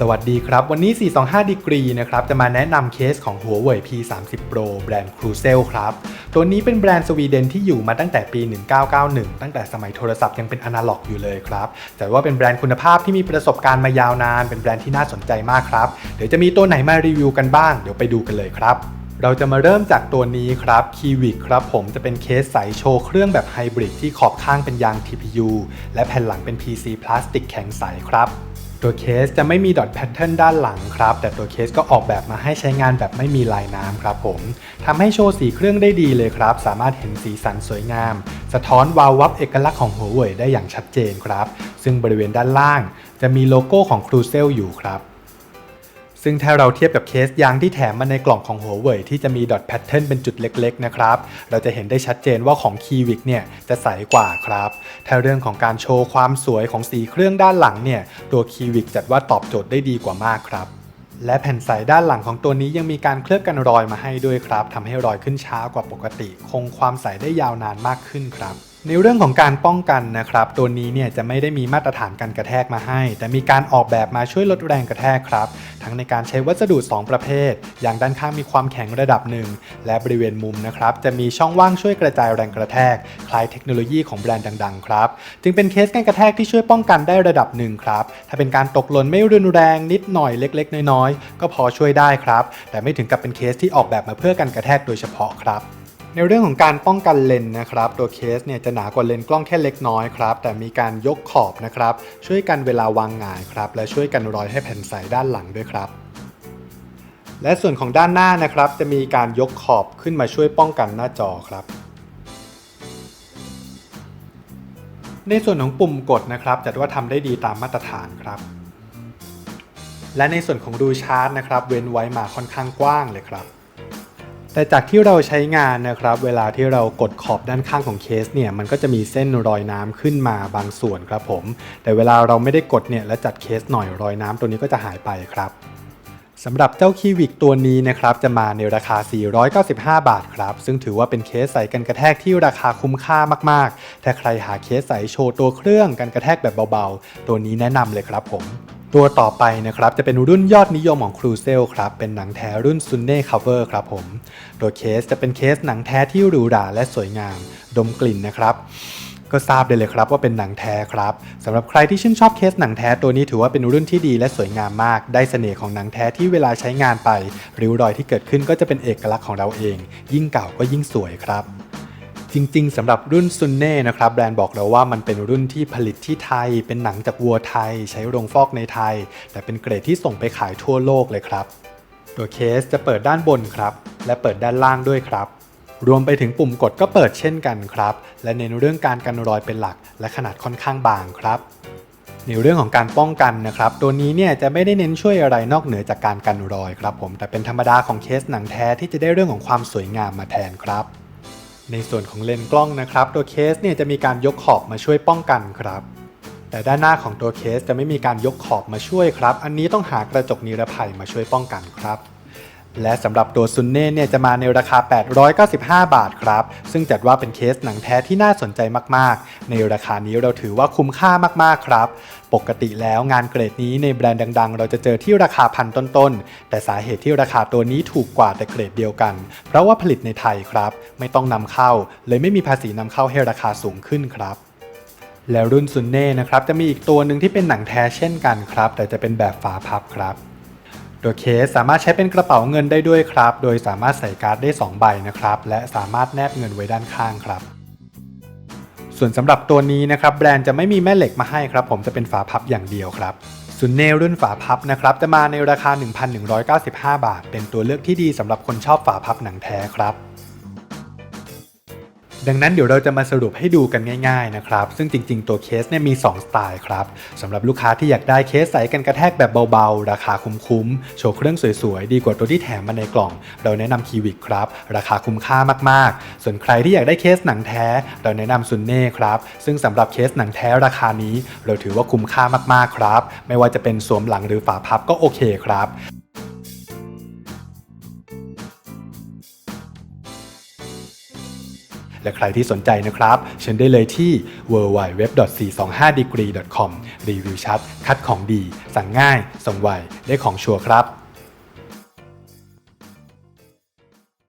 สวัสดีครับ วันนี้ 425 ดีกรีนะครับจะมาแนะนำเคสของ Huawei P30 Pro แบรนด์ Crucial ครับ ตัวนี้เป็นแบรนด์สวีเดนที่อยู่มาตั้งแต่ปี 1991 ตั้งแต่สมัยโทรศัพท์ยังเป็นอนาล็อกอยู่เลยครับ แต่ว่าเป็นแบรนด์คุณภาพที่มีประสบการณ์มายาวนาน เป็นแบรนด์ที่น่าสนใจมากครับ เดี๋ยวจะมีตัวไหนมารีวิวกันบ้าง เดี๋ยวไปดูกันเลยครับเราจะมาเริ่มจากตัวนี้ครับ Kiwik ครับผมจะเป็นเคสใสโชว์เครื่องแบบไฮบริดที่ขอบข้างเป็นยาง TPU และแผ่นหลังเป็น PC พลาสติกแข็งใสครับ ตัวเคสจะไม่มีดอทแพทเทิร์นด้านหลังครับ แต่ตัวเคสก็ออกแบบมาให้ใช้งานแบบไม่มีลายน้ำครับผมทำให้โชว์สีเครื่องได้ดีเลยครับ สามารถเห็นสีสันสวยงาม สะท้อนวาววับเอกลักษณ์ของหัวเว่ยได้อย่างชัดเจนครับ ซึ่งบริเวณด้านล่าง จะมีโลโก้ของครูเซลอยู่ครับ ซึ่งถ้าเราเทียบกับเคสยางที่แถมมาในกล่องของ Huawei ที่จะมีดอทแพทเทิร์นเป็นจุดเล็กๆนะครับ เราจะเห็นได้ชัดเจนว่าของ Kiwik เนี่ยจะใสกว่าครับ ถ้าเรื่องของการโชว์ความสวยของสีเครื่องด้านหลังเนี่ยตัว Kiwik จัดว่าตอบโจทย์ได้ดีกว่ามากครับและแผ่นใสด้านหลังของตัวนี้ยังมีการเคลือบกันรอยมาให้ด้วยครับทำให้รอยขึ้นช้ากว่าปกติ คงความใสได้ยาวนานมากขึ้นครับ ในเรื่องของการป้องกันนะครับ ตัวนี้เนี่ยจะไม่ได้มีมาตรฐานการกระแทกมาให้ แต่มีการออกแบบมาช่วยลดแรงกระแทกครับ ทั้งในการใช้วัสดุ 2 ประเภท อย่างด้านข้างมีความแข็งระดับหนึ่งและบริเวณมุมนะครับ จะมีช่องว่างช่วยกระจายแรงกระแทก คล้ายเทคโนโลยีของแบรนด์ดัง ๆ ครับ จึงเป็นเคสการกระแทกที่ช่วยป้องกันได้ระดับหนึ่งครับ ถ้าเป็นการตกหล่นไม่รุนแรงนิดหน่อยเล็ก ๆ น้อยๆก็พอช่วยได้ครับ แต่ไม่ถึงกับเป็นเคสที่ออกแบบมาเพื่อการกระแทกโดยเฉพาะครับ ในเรื่องของการป้องกันเลนนะครับ ตัวเคสเนี่ยจะหนากว่าเลนกล้องแค่เล็กน้อยครับ แต่มีการยกขอบนะครับ ช่วยกันเวลาวางงายครับ และช่วยกันรอยให้แผ่นใสด้านหลังด้วยครับและส่วนของด้านหน้านะครับ จะมีการยกขอบขึ้นมาช่วยป้องกันหน้าจอครับ ในส่วนของปุ่มกดนะครับจัดว่าทำได้ดีตามมาตรฐานครับ และในส่วนของรูชาร์จนะครับ เว้นไว้มาค่อนข้างกว้างเลยครับ แต่จากที่เราใช้งานนะครับ เวลาที่เรากดขอบด้านข้างของเคสเนี่ยมันก็จะมีเส้นรอยน้ำขึ้นมาบางส่วนครับผม แต่เวลาเราไม่ได้กดเนี่ยและจัดเคสหน่อยรอยน้ำตัวนี้ก็จะหายไปครับสำหรับเจ้าคีวิกตัวนี้นะครับจะมาในราคา 495 บาทครับ ซึ่งถือว่าเป็นเคสใส่กันกระแทกที่ราคาคุ้มค่ามากๆ ถ้าใครหาเคสใส่โชว์ตัวเครื่องกันกระแทกแบบเบาๆ ตัวนี้แนะนำเลยครับผม ตัวต่อไปนะครับจะเป็นรุ่นยอดนิยมของ Crucial ครับเป็นหนังแท้รุ่น Sunne Cover ครับผมตัวเคสจะเป็นเคสหนังแท้ที่หรูหราและสวยงาม ดมกลิ่นนะครับก็ทราบได้เลยครับว่าเป็นหนังแท้ครับสำหรับใครที่ชื่นชอบเคสหนังแท้ตัวนี้ถือว่าเป็นรุ่นที่ดีและสวยงามมาก ได้เสน่ห์ของหนังแท้ที่เวลาใช้งานไป ริ้วรอยที่เกิดขึ้นก็จะเป็นเอกลักษณ์ของเราเอง ยิ่งเก่าก็ยิ่งสวยครับ จริง ๆสำหรับรุ่นซุนเน่นะครับแบรนด์บอกเราว่ามันเป็นรุ่นที่ผลิตที่ไทย เป็นหนังจากวัวไทย ใช้โรงฟอกในไทย แต่เป็นเกรดที่ส่งไปขายทั่วโลกเลยครับ ตัวเคสจะเปิดด้านบนครับ และเปิดด้านล่างด้วยครับ รวมไปถึงปุ่มกดก็เปิดเช่นกันครับ และเน้นเรื่องการกันรอยเป็นหลัก และขนาดค่อนข้างบางครับในเรื่องของการป้องกันนะครับ ตัวนี้เนี่ยจะไม่ได้เน้นช่วยอะไรนอกเหนือจากการกันรอยครับผมแต่เป็นธรรมดาของเคสหนังแท้ที่จะได้เรื่องของความสวยงามมาแทนครับ ในส่วนของเลนส์กล้องนะครับ ตัวเคสเนี่ยจะมีการยกขอบมาช่วยป้องกันครับ แต่ด้านหน้าของตัวเคสจะไม่มีการยกขอบมาช่วยครับ อันนี้ต้องหากระจกนิรภัยมาช่วยป้องกันครับ และสำหรับตัวซุนเน่เนี่ยจะมาในราคา 895 บาทครับ ซึ่งจัดว่าเป็นเคสหนังแท้ที่น่าสนใจมากๆ ในราคานี้เราถือว่าคุ้มค่ามากๆ ครับ ปกติแล้วงานเกรดนี้ในแบรนด์ดัง ๆ เราจะเจอที่ราคาพันต้นๆ แต่สาเหตุที่ราคาตัวนี้ถูกกว่าแต่เกรดเดียวกัน เพราะว่าผลิตในไทยครับ ไม่ต้องนำเข้า เลยไม่มีภาษีนำเข้าให้ราคาสูงขึ้นครับแล้วรุ่นซุนเน่นะครับจะมีอีกตัวหนึ่งที่เป็นหนังแท้เช่นกันครับ แต่จะเป็นแบบฝาพับครับ ตัวเคสสามารถใช้เป็นกระเป๋าเงินได้ด้วยครับ โดยสามารถใส่การ์ดได้ 2 ใบนะครับ และสามารถแนบเงินไว้ด้านข้างครับ ส่วนสำหรับตัวนี้นะครับ แบรนด์จะไม่มีแม่เหล็กมาให้ครับ ผมจะเป็นฝาพับอย่างเดียวครับซุนเน่รุ่นฝาพับนะครับ จะมาในราคา 1,195 บาท เป็นตัวเลือกที่ดีสำหรับคนชอบฝาพับหนังแท้ครับ ดังนั้นเดี๋ยวเราจะมาสรุปให้ดูกันง่ายๆนะครับ ซึ่งจริงๆ ตัวเคสเนี่ยมี 2 สไตล์ครับสำหรับลูกค้าที่อยากได้เคสใสกันกระแทกแบบเบาๆ ราคาคุ้มๆ โชว์เครื่องสวยๆ ดีกว่าตัวที่แถมมาในกล่อง เราแนะนำคีวิกครับ ราคาคุ้มค่ามากๆ ส่วนใครที่อยากได้เคสหนังแท้ เราแนะนำซุนเน่ครับ ซึ่งสำหรับเคสหนังแท้ราคานี้ เราถือว่าคุ้มค่ามากๆครับ ไม่ว่าจะเป็นสวมหลังหรือฝาพับก็โอเคครับ และใครที่สนใจนะครับเชิญได้เลยที่ www.425degree.com รีวิวชัด คัดของดี สั่งง่ายส่งไวได้ของชัวร์ครับ